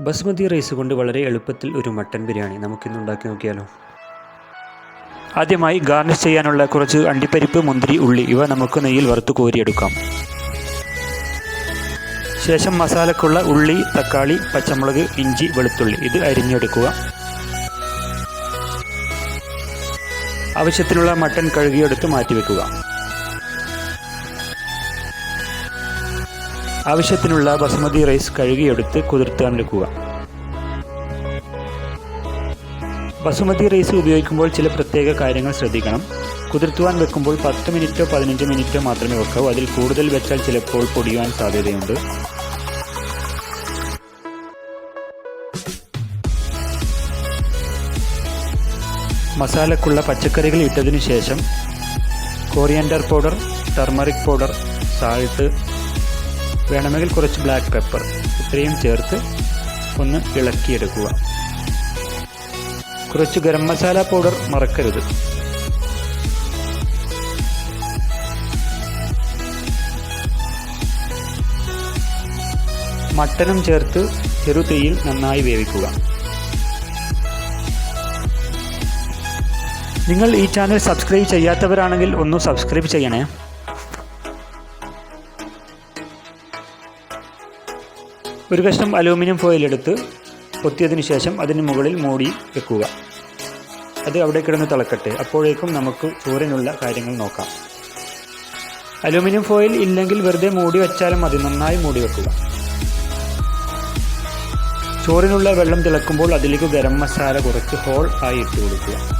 Basmati rice കൊണ്ട് വളരെ എളുപ്പത്തിൽ ഒരു മട്ടൻ ബിരിയാണി നമുക്കിന്ന് ഉണ്ടാക്കി നോക്കിയാലോ? ആദ്യമായി ഗാർണിഷ് ചെയ്യാനുള്ള കുറച്ച് അണ്ടിപ്പരിപ്പ് മുന്തിരി ഉള്ളി ഇവ നമുക്ക് നെയ്യിൽ വറുത്ത് കോരിയെടുക്കാം. ശേഷം മസാലക്കുള്ള ഉള്ളി തക്കാളി പച്ചമുളക് ഇഞ്ചി വെളുത്തുള്ളി ഇത് അരിഞ്ഞെടുക്കുക. ആവശ്യത്തിനുള്ള മട്ടൻ കഴുകിയെടുത്ത് മാറ്റിവെക്കുക. ആവശ്യത്തിനുള്ള ബസുമതി റൈസ് കഴുകിയെടുത്ത് കുതിർത്താൻ വെക്കുക ബസുമതി റൈസ് ഉപയോഗിക്കുമ്പോൾ ചില പ്രത്യേക കാര്യങ്ങൾ ശ്രദ്ധിക്കണം. കുതിർത്തുവാൻ വെക്കുമ്പോൾ പത്ത് മിനിറ്റോ പതിനഞ്ച് മിനിറ്റോ മാത്രമേ വെക്കാവൂ. അതിൽ കൂടുതൽ വെച്ചാൽ ചിലപ്പോൾ പൊടിയുവാൻ സാധ്യതയുണ്ട്. മസാലക്കുള്ള പച്ചക്കറികൾ ഇട്ടതിനു ശേഷം coriander powder turmeric powder salt വേണമെങ്കിൽ കുറച്ച് ബ്ലാക്ക് പെപ്പർ ഇത്രയും ചേർത്ത് ഒന്ന് ഇളക്കിയെടുക്കുക. കുറച്ച് ഗരം മസാല പൗഡർ മറക്കരുത്. മട്ടനും ചേർത്ത് ചെറുതീയിൽ നന്നായി വേവിക്കുക. നിങ്ങൾ ഈ ചാനൽ സബ്സ്ക്രൈബ് ചെയ്യാത്തവരാണെങ്കിൽ ഒന്ന് സബ്സ്ക്രൈബ് ചെയ്യണേ. ഒരു കഷ്ണം അലൂമിനിയം ഫോയിൽ എടുത്ത് പൊത്തിയതിനു ശേഷം അതിന് മുകളിൽ മൂടി വെക്കുക. അത് അവിടെ കിടന്ന് തിളക്കട്ടെ. അപ്പോഴേക്കും നമുക്ക് ചൂരനുള്ള കാര്യങ്ങൾ നോക്കാം. അലൂമിനിയം ഫോയിൽ ഇല്ലെങ്കിൽ വെറുതെ മൂടി വെച്ചാലും മതി. നന്നായി മൂടി വെക്കുക. ചോറിനുള്ള വെള്ളം തിളക്കുമ്പോൾ അതിലേക്ക് ഗരം മസാല കുറച്ച് ഹോൾ ആയി ഇട്ട് കൊടുക്കുക.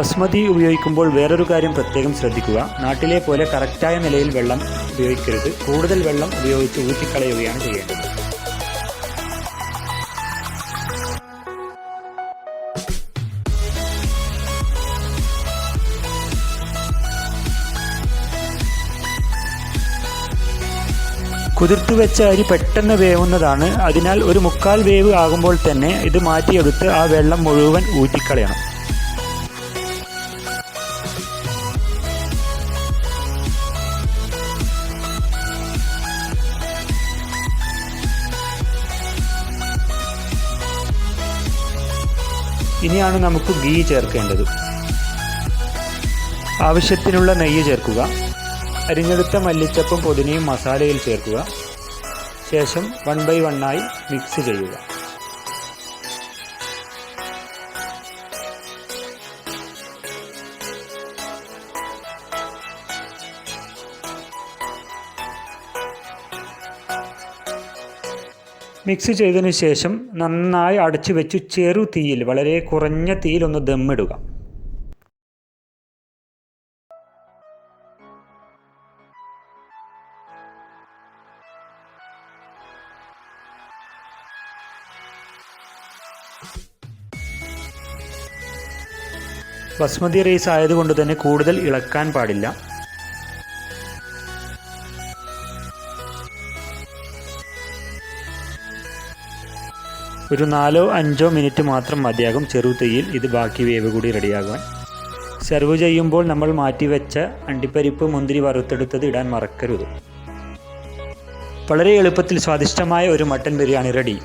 ബസ്മതി ഉപയോഗിക്കുമ്പോൾ വേറൊരു കാര്യം പ്രത്യേകം ശ്രദ്ധിക്കുക. നാട്ടിലെ പോലെ കറക്റ്റായ നിലയിൽ വെള്ളം ഉപയോഗിക്കരുത്. കൂടുതൽ വെള്ളം ഉപയോഗിച്ച് ഊറ്റിക്കളയുകയാണ് ചെയ്യേണ്ടത്. കുതിർത്തു വെച്ച അരി പെട്ടെന്ന് വേവുന്നതാണ്. അതിനാൽ ഒരു മുക്കാൽ വേവ് ആകുമ്പോൾ തന്നെ ഇത് മാറ്റിയെടുത്ത് ആ വെള്ളം മുഴുവൻ ഊറ്റിക്കളയണം. ഇനിയാണ് നമുക്ക് ഗീ ചേർക്കേണ്ടത്. ആവശ്യത്തിനുള്ള നെയ്യ് ചേർക്കുക. അരിഞ്ഞെടുത്ത മല്ലിച്ചപ്പും പുതിനയും മസാലയിൽ ചേർക്കുക. ശേഷം വൺ ബൈ വണ്ണായി മിക്സ് ചെയ്യുക. മിക്സ് ചെയ്തതിന് ശേഷം നന്നായി അടച്ചു വെച്ച് ചെറു തീയിൽ വളരെ കുറഞ്ഞ തീയിൽ ഒന്ന് ദമ്മിടുക. ബസ്മതി റൈസ് ആയതുകൊണ്ട് തന്നെ കൂടുതൽ ഇളക്കാൻ പാടില്ല. ഒരു നാലോ അഞ്ചോ മിനിറ്റ് മാത്രം മതിയാകും ചെറു തീയിൽ ഇത് ബാക്കി വേവ് കൂടി റെഡിയാകുവാൻ സെർവ് ചെയ്യുമ്പോൾ നമ്മൾ മാറ്റിവെച്ച അണ്ടിപ്പരിപ്പ് മുന്തിരി വറുത്തെടുത്തത് ഇടാൻ മറക്കരുത്. വളരെ എളുപ്പത്തിൽ സ്വാദിഷ്ടമായ ഒരു മട്ടൻ ബിരിയാണി റെഡി.